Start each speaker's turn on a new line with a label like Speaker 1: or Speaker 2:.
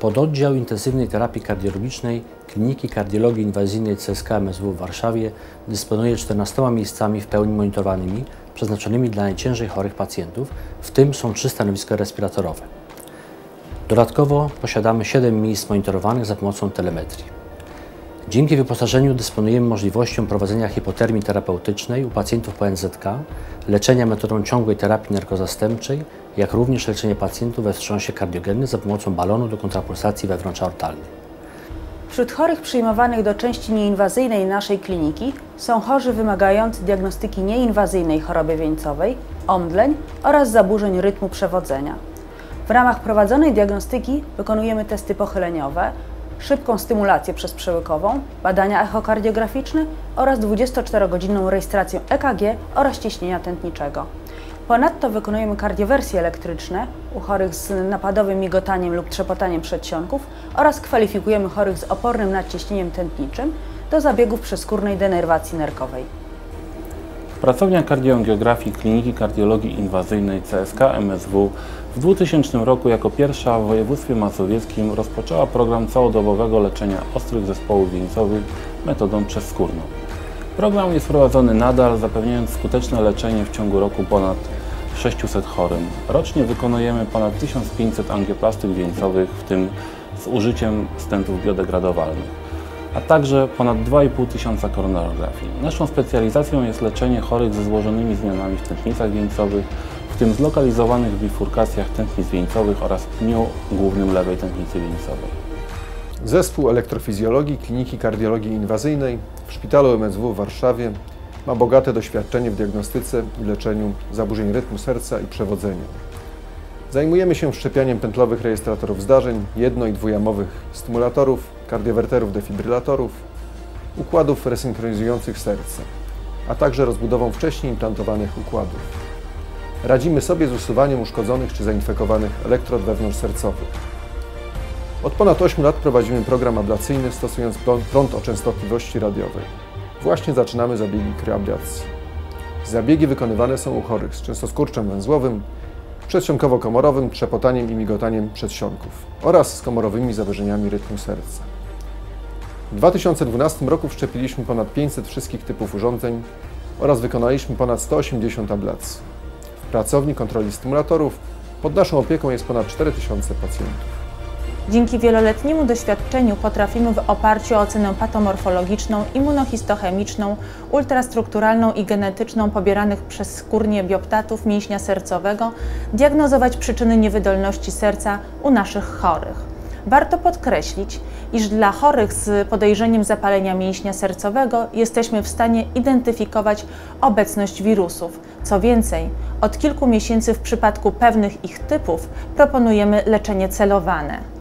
Speaker 1: Pododdział Intensywnej Terapii Kardiologicznej Kliniki Kardiologii Inwazyjnej CSK MSW w Warszawie dysponuje 14 miejscami w pełni monitorowanymi, przeznaczonymi dla najciężej chorych pacjentów, w tym są trzy stanowiska respiratorowe. Dodatkowo posiadamy 7 miejsc monitorowanych za pomocą telemetrii. Dzięki wyposażeniu dysponujemy możliwością prowadzenia hipotermii terapeutycznej u pacjentów po NZK, leczenia metodą ciągłej terapii narkozastępczej, jak również leczenia pacjentów we wstrząsie kardiogennym za pomocą balonu do kontrapulsacji wewnątrzaortalnej.
Speaker 2: Wśród chorych przyjmowanych do części nieinwazyjnej naszej kliniki są chorzy wymagający diagnostyki nieinwazyjnej choroby wieńcowej, omdleń oraz zaburzeń rytmu przewodzenia. W ramach prowadzonej diagnostyki wykonujemy testy pochyleniowe, szybką stymulację przez przełykową, badania echokardiograficzne oraz 24-godzinną rejestrację EKG oraz ciśnienia tętniczego. Ponadto wykonujemy kardiowersje elektryczne u chorych z napadowym migotaniem lub trzepotaniem przedsionków oraz kwalifikujemy chorych z opornym nadciśnieniem tętniczym do zabiegów przeskórnej denerwacji nerkowej.
Speaker 3: Pracownia kardioangiografii Kliniki Kardiologii Inwazyjnej CSK MSW w 2000 roku jako pierwsza w województwie mazowieckim rozpoczęła program całodobowego leczenia ostrych zespołów wieńcowych metodą przezskórną. Program jest prowadzony nadal, zapewniając skuteczne leczenie w ciągu roku ponad 600 chorym. Rocznie wykonujemy ponad 1500 angioplastyk wieńcowych, w tym z użyciem stentów biodegradowalnych a także ponad 2,5 tysiąca. Naszą specjalizacją jest leczenie chorych ze złożonymi zmianami w tętnicach wieńcowych, w tym zlokalizowanych w bifurkacjach tętnic wieńcowych oraz pniu głównym lewej tętnicy wieńcowej.
Speaker 4: Zespół elektrofizjologii Kliniki Kardiologii Inwazyjnej w Szpitalu MSW w Warszawie ma bogate doświadczenie w diagnostyce i leczeniu zaburzeń rytmu serca i przewodzenia. Zajmujemy się wszczepianiem pętlowych rejestratorów zdarzeń, jedno- i dwujamowych stymulatorów, kardiowerterów defibrylatorów, układów resynchronizujących serce, a także rozbudową wcześniej implantowanych układów. Radzimy sobie z usuwaniem uszkodzonych czy zainfekowanych elektrod wewnątrzsercowych. Od ponad 8 lat prowadzimy program ablacyjny stosując prąd o częstotliwości radiowej. Właśnie zaczynamy zabiegi kryablacji. Zabiegi wykonywane są u chorych z częstoskurczem węzłowym, przedsionkowo-komorowym, trzepotaniem i migotaniem przedsionków oraz z komorowymi zaburzeniami rytmu serca. W 2012 roku wszczepiliśmy ponad 500 wszystkich typów urządzeń oraz wykonaliśmy ponad 180 ablacji. W pracowni kontroli stymulatorów pod naszą opieką jest ponad 4000 pacjentów.
Speaker 2: Dzięki wieloletniemu doświadczeniu potrafimy w oparciu o ocenę patomorfologiczną, immunohistochemiczną, ultrastrukturalną i genetyczną pobieranych przez skórnie bioptatów mięśnia sercowego diagnozować przyczyny niewydolności serca u naszych chorych. Warto podkreślić, iż dla chorych z podejrzeniem zapalenia mięśnia sercowego jesteśmy w stanie identyfikować obecność wirusów. Co więcej, od kilku miesięcy w przypadku pewnych ich typów proponujemy leczenie celowane.